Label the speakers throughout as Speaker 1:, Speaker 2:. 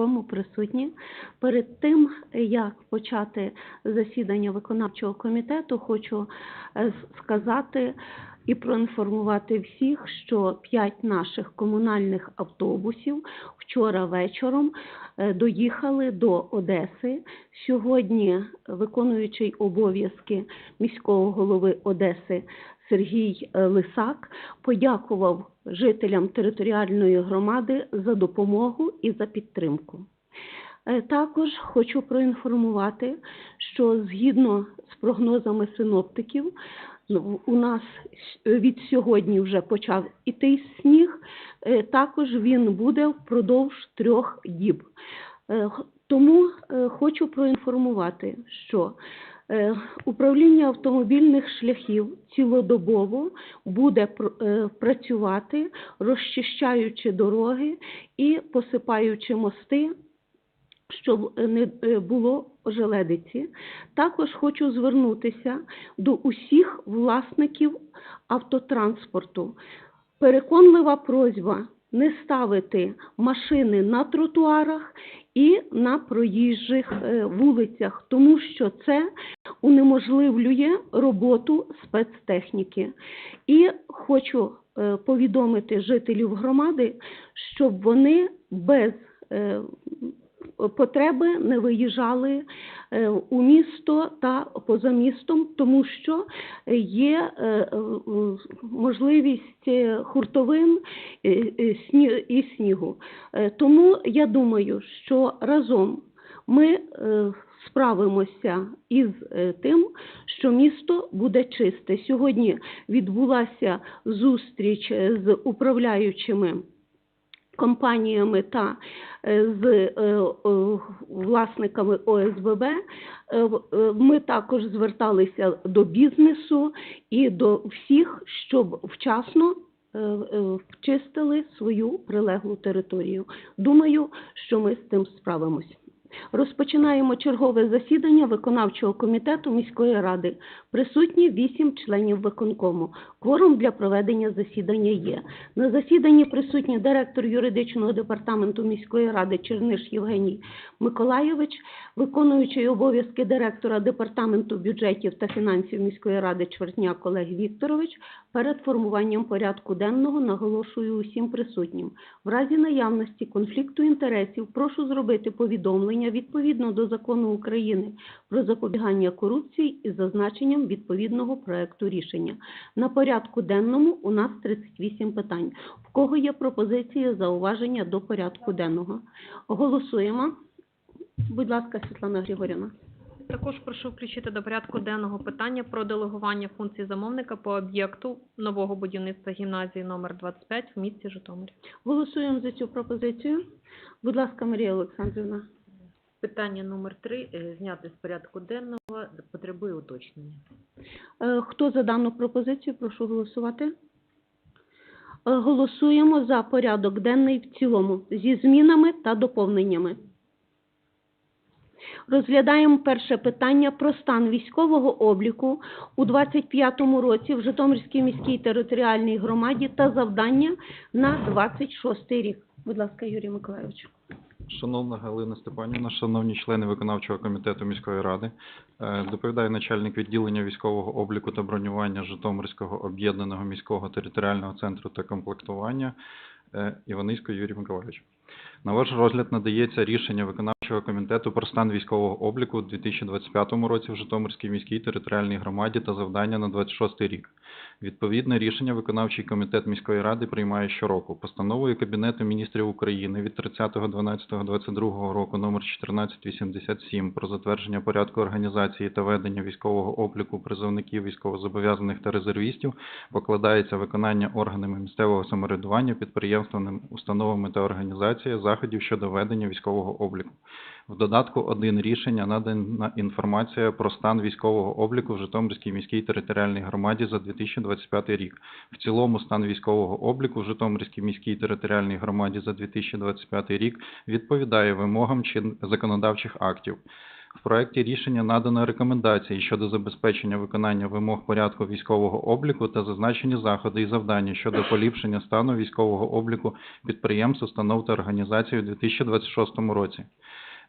Speaker 1: виконкому присутні. Перед тим, як почати засідання виконавчого комітету, хочу е, сказати і проінформувати всіх, що п'ять наших комунальних автобусів вчора вечором е, доїхали до Одеси. Сьогодні виконуючий обов'язки міського голови Одеси Сергій е, Лисак подякував жителям територіальної громади за допомогу і за підтримку. Е, Також хочу проінформувати, що згідно з прогнозами синоптиків, ну, у нас від сьогодні вже почав іти сніг, е, також він буде впродовж трьох діб. Тому хочу проінформувати, що управління автомобільних шляхів цілодобово буде е, працювати, розчищаючи дороги і посипаючи мости щоб е, не е, було ожеледиці. Також хочу звернутися до усіх власників автотранспорту. Переконлива просьба не ставити машини на тротуарах і на проїжджих е, вулицях, тому що це унеможливлює роботу спецтехніки. І хочу е, повідомити жителів громади, щоб вони без е, потреби не виїжджали е, у місто та поза містом, тому що є можливість хуртовин і снігу. Тому я думаю, що разом ми е, справимося із е, тим, що місто буде чисте. Сьогодні відбулася зустріч е, з управляючими компаніями та з власниками ОСББ. Ми також зверталися до бізнесу і до всіх, щоб вчасно вчистили свою прилеглу територію. Думаю, що ми з цим справимось. Розпочинаємо чергове засідання виконавчого комітету міської ради. Присутні вісім членів виконкому. Кворум для проведення засідання є. На засіданні присутні директор юридичного департаменту міської ради Черниш Євгеній Миколайович, виконуючий обов'язки директора департаменту бюджетів та фінансів міської ради Чвертняк Олег Вікторович. Перед формуванням порядку денного наголошую усім присутнім. В разі наявності конфлікту інтересів прошу зробити повідомлення відповідно до закону України про запобігання корупції із зазначенням відповідного проекту рішення. На порядку денному у нас 38 питань. В кого є пропозиції, зауваження до порядку денного? Голосуємо. Будь ласка, Світлана Григорівна.
Speaker 2: Також прошу включити до порядку денного питання про делегування функцій замовника по об'єкту нового будівництва гімназії номер 25 в місті Житомирі.
Speaker 1: Голосуємо за цю пропозицію. Будь ласка, Марія Олександрівна.
Speaker 3: Питання номер три е, зняти з порядку денного потребує уточнення.
Speaker 1: Е, Хто за дану пропозицію, прошу голосувати. Е, Голосуємо за порядок денний в цілому зі змінами та доповненнями. Розглядаємо перше питання про стан військового обліку у 25-му році в Житомирській міській територіальній громаді та завдання на 26 рік. Будь ласка, Юрій Миколайович.
Speaker 4: Шановна Галина Степанівна, шановні члени виконавчого комітету міської ради, е, доповідає начальник відділення військового обліку та бронювання Житомирського об'єднаного міського територіального центру та комплектування е, Іванисько Юрій Миколаївич. На ваш розгляд надається рішення виконавчого комітету про стан військового обліку у 2025 році в Житомирській міській територіальній громаді та завдання на 26 рік. Відповідне рішення виконавчий комітет міської ради приймає щороку. Постановою Кабінету міністрів України від 30.12.22 року номер 1487 про затвердження порядку організації та ведення військового обліку призовників військовозобов'язаних та резервістів покладається виконання органами місцевого самоврядування, підприємствами, установами та організаціями заходів щодо ведення військового обліку. В додатку 1 рішення надана інформація про стан військового обліку в Житомирській міській територіальній громаді за 2025 рік. В цілому стан військового обліку в Житомирській міській територіальній громаді за 2025 рік відповідає вимогам чин законодавчих актів. В проекті рішення надано рекомендації щодо забезпечення виконання вимог порядку військового обліку та зазначені заходи і завдання щодо поліпшення стану військового обліку підприємств, установ та організацій у 2026 році.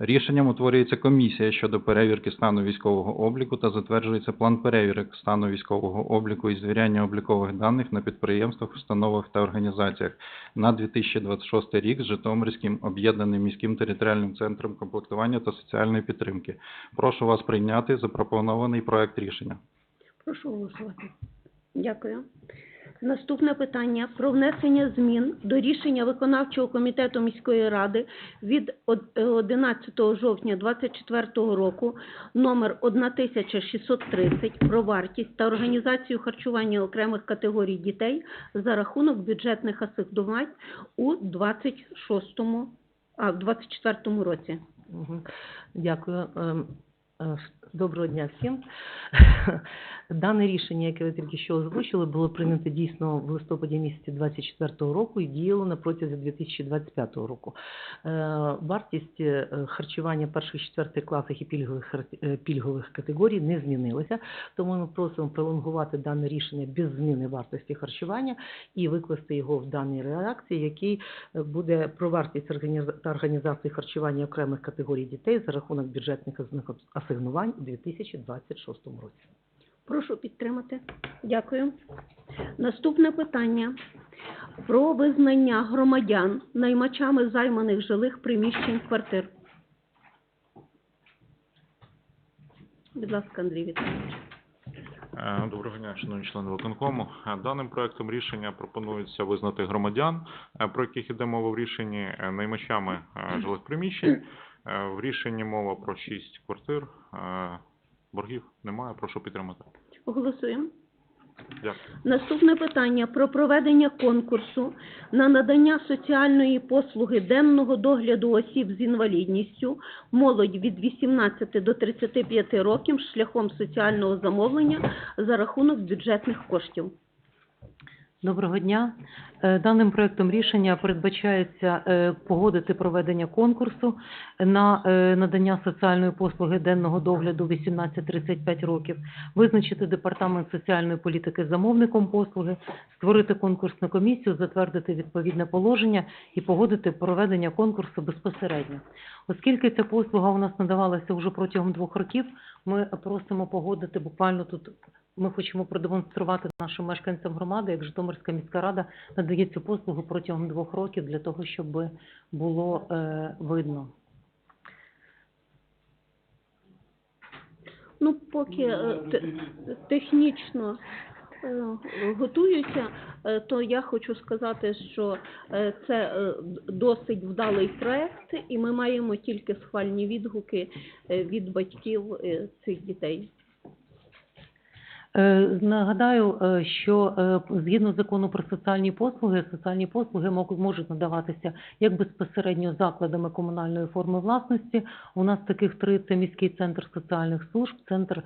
Speaker 4: Рішенням утворюється комісія щодо перевірки стану військового обліку та затверджується план перевірок стану військового обліку і звіряння облікових даних на підприємствах, установах та організаціях на 2026 рік з Житомирським об'єднаним міським територіальним центром комплектування та соціальної підтримки. Прошу вас прийняти запропонований проект рішення.
Speaker 1: Прошу голосувати. Дякую. Наступне питання про внесення змін до рішення виконавчого комітету міської ради від од- е, 11 жовтня 2024 року номер 1630 про вартість та організацію харчування окремих категорій дітей за рахунок бюджетних асигнувань у 26 а, в 24 році.
Speaker 3: Дякую. Е, Доброго дня всім. Дане рішення, яке ви тільки що озвучили, було прийнято дійсно в листопаді місяці 2024 року і діяло на протязі 2025 року. Е, Вартість е, харчування перших четвертих класах і пільгових, пільгових категорій не змінилася, тому ми просимо пролонгувати дане рішення без зміни вартості харчування і викласти його в даній редакції, який е, буде про вартість та організації харчування окремих категорій дітей за рахунок бюджетних азн- асигнувань у 2026 році.
Speaker 1: Прошу підтримати. Дякую. Наступне питання про визнання громадян наймачами займаних жилих приміщень квартир. Будь ласка, Андрій Віталійович.
Speaker 5: Е, Доброго дня, шановні члени виконкому. Е, Даним проектом рішення пропонується визнати громадян, е, про яких йде мова в рішенні наймачами жилих приміщень. Е, В рішенні мова про шість квартир. Е, Боргів немає. Прошу підтримати.
Speaker 1: Голосуємо.
Speaker 5: Дякую.
Speaker 1: Наступне питання про проведення конкурсу на надання соціальної послуги денного догляду осіб з інвалідністю, молодь від 18 до 35 років шляхом соціального замовлення за рахунок бюджетних коштів.
Speaker 6: Доброго дня. Е, Даним проектом рішення передбачається е, погодити проведення конкурсу на е, надання соціальної послуги денного догляду 18-35 років, визначити департамент соціальної політики замовником послуги, створити конкурсну комісію, затвердити відповідне положення і погодити проведення конкурсу безпосередньо. Оскільки ця послуга у нас надавалася вже протягом двох років, ми просимо погодити буквально тут ми хочемо продемонструвати нашим мешканцям громади, як Житомирська міська рада надає цю послугу протягом двох років для того, щоб було е, видно.
Speaker 1: Ну, поки е, технічно е, е, то я хочу сказати, що е, це е, досить вдалий проект, і ми маємо тільки схвальні відгуки від батьків цих дітей.
Speaker 6: Е, Нагадаю, е, що е, згідно закону про соціальні послуги, соціальні послуги можуть надаватися як безпосередньо закладами комунальної форми власності. У нас таких три це міський центр соціальних служб, центр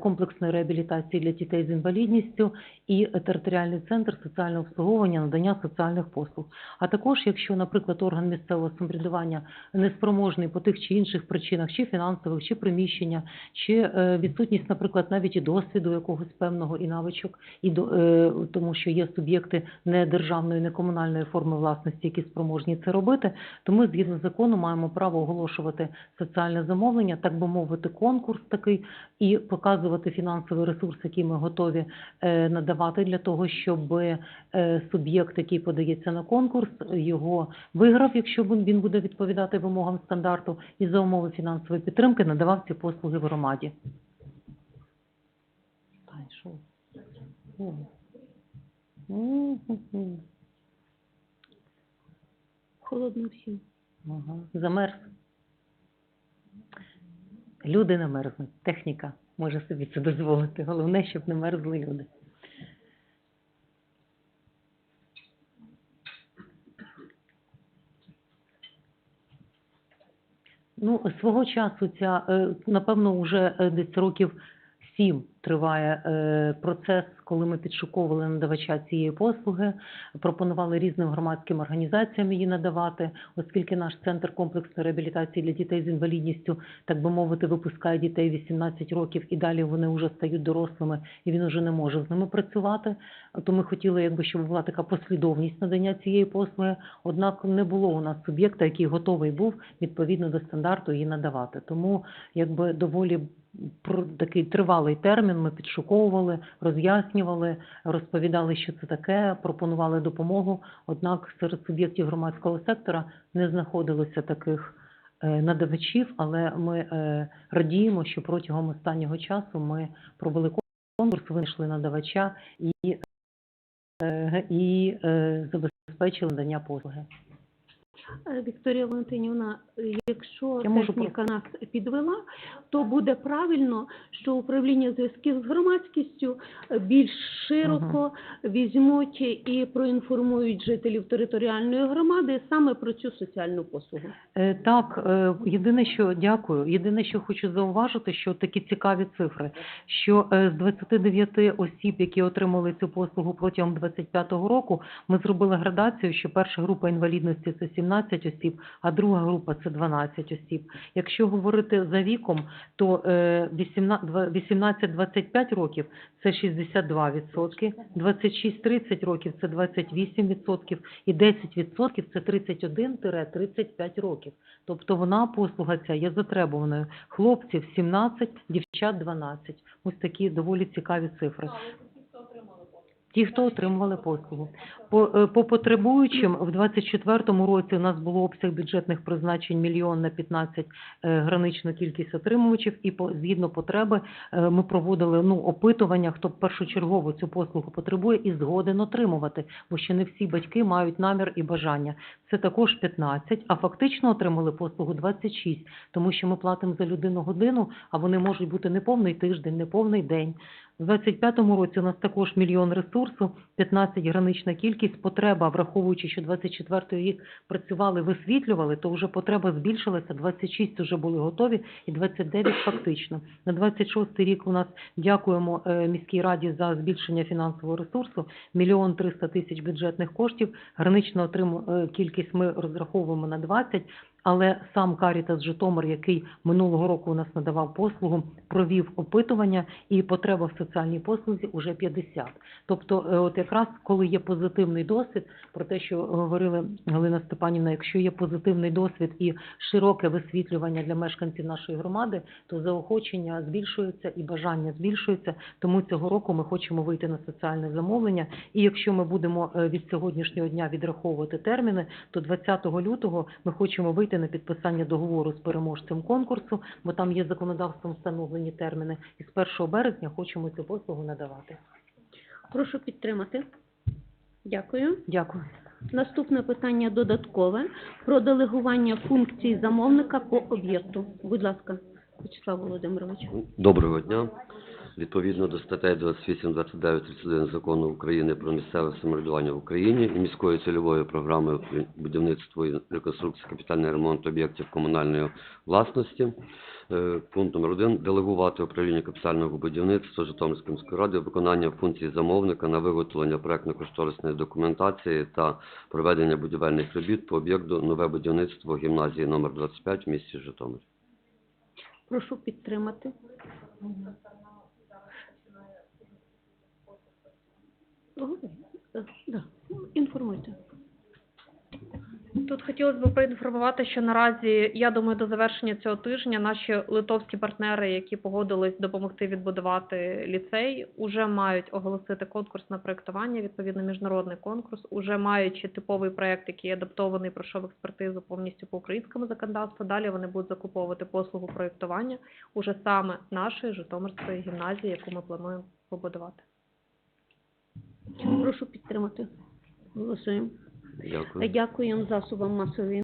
Speaker 6: комплексної реабілітації для дітей з інвалідністю і територіальний центр соціального обслуговування надання соціальних послуг. А також, якщо, наприклад, орган місцевого самоврядування неспроможний по тих чи інших причинах, чи фінансових, чи приміщення, чи відсутність, наприклад, навіть і досвіду якогось певного і навичок, і е, тому, що є суб'єкти не державної, не комунальної форми власності, які спроможні це робити, то ми згідно закону маємо право оголошувати соціальне замовлення, так би мовити, конкурс такий, і показувати фінансовий ресурс, який ми готові е, надавати для того, щоб е, суб'єкт, який подається на конкурс, його виграв, якщо він буде відповідати вимогам стандарту, і за умови фінансової підтримки надавав ці послуги в громаді.
Speaker 1: Холодно всім.
Speaker 6: Ага. Замерз. Люди не мерзнуть. Техніка може собі це дозволити. Головне, щоб не мерзли люди. Ну, свого часу ця, е, напевно, вже е, десь років сім триває е, процес, коли ми підшуковували надавача цієї послуги, пропонували різним громадським організаціям її надавати, оскільки наш центр комплексної реабілітації для дітей з інвалідністю, так би мовити, випускає дітей 18 років і далі вони вже стають дорослими, і він вже не може з ними працювати. То ми хотіли, якби щоб була така послідовність надання цієї послуги. Однак не було у нас суб'єкта, який готовий був відповідно до стандарту її надавати. Тому якби доволі такий тривалий термін ми підшуковували, роз'яснювали, розповідали, що це таке, пропонували допомогу. Однак серед суб'єктів громадського сектора не знаходилося таких е, надавачів, але ми е, радіємо, що протягом останнього часу ми провели конкурс, винайшли надавача і, е, і забезпечили надання послуги.
Speaker 1: Е, Вікторія Валентинівна, е, якщо
Speaker 6: Я можу
Speaker 1: техніка нас підвела, то буде правильно, що управління зв'язків з громадськістю е, більш широко візьмуть і проінформують жителів територіальної громади саме про цю соціальну послугу.
Speaker 6: Так, єдине, що дякую. Єдине, що хочу зауважити, що такі цікаві цифри, що з 29 осіб, які отримали цю послугу протягом 25-го року, ми зробили градацію, що перша група інвалідності це 17 осіб, а друга група це 12 осіб. Якщо говорити за віком, то е, 18 два- 18-25 років це 62%, 26-30 років це 28% і 10% це 31-35 років. Тобто вона послуга ця є затребуваною. Хлопців 17, дівчат 12. Ось такі доволі цікаві цифри. Ті, хто отримували послугу. По, е, по потребуючим в 24-му році у нас було обсяг бюджетних призначень мільйон на 15 е, граничну кількість отримувачів, і по, згідно потреби е, ми проводили ну, опитування, хто першочергово цю послугу потребує і згоден отримувати, бо ще не всі батьки мають намір і бажання. Це також 15, а фактично отримали послугу 26, тому що ми платимо за людину годину, а вони можуть бути не повний тиждень, не повний день. У 25-му році у нас також мільйон ресурсу, 15 гранична кількість, потреба, враховуючи, що 24-й рік працювали, висвітлювали, то вже потреба збільшилася, 26 вже були готові і 29 фактично. На 26-й рік у нас дякуємо е, міській раді за збільшення фінансового ресурсу, мільйон 300 тисяч бюджетних коштів, граничну отрим... е, кількість ми розраховуємо на 20, але сам Карітас Житомир, який минулого року у нас надавав послугу, провів опитування і потреба в соціальній послузі уже 50. Тобто, е, от якраз коли є позитивний досвід, про те, що говорила Галина Степанівна, якщо є позитивний досвід і широке висвітлювання для мешканців нашої громади, то заохочення збільшується і бажання збільшується. Тому цього року ми хочемо вийти на соціальне замовлення. І якщо ми будемо е, від сьогоднішнього дня відраховувати терміни, то 20 лютого ми хочемо вийти на підписання договору з переможцем конкурсу, бо там є законодавством встановлені терміни. І з 1 березня хочемо цю послугу надавати.
Speaker 1: Прошу підтримати. Дякую.
Speaker 6: Дякую.
Speaker 1: Наступне питання додаткове про делегування функцій замовника по об'єкту. Будь ласка, Вячеслав Володимирович.
Speaker 7: Доброго дня. Відповідно до статей 28, 29, 31 Закону України про місцеве самоврядування в Україні і міської цільової програми будівництва і реконструкції капітальний ремонт об'єктів комунальної власності. Е, Пункт номер один. Делегувати управління капітального будівництва Житомирської міської ради виконання функцій замовника на виготовлення проектно-кошторисної документації та проведення будівельних робіт по об'єкту нове будівництво гімназії номер 25 в місті Житомир.
Speaker 1: Прошу підтримати. Інформуйте.
Speaker 2: Тут хотілося б проінформувати, що наразі, я думаю, до завершення цього тижня наші литовські партнери, які погодились допомогти відбудувати ліцей, уже мають оголосити конкурс на проєктування, відповідно міжнародний конкурс, уже маючи типовий проєкт, який адаптований, пройшов експертизу повністю по українському законодавству. Далі вони будуть закуповувати послугу проєктування уже саме нашої Житомирської гімназії, яку ми плануємо побудувати.
Speaker 1: Прошу підтримати. Голосуємо.
Speaker 7: Дякую.
Speaker 1: Дякуємо засобам масової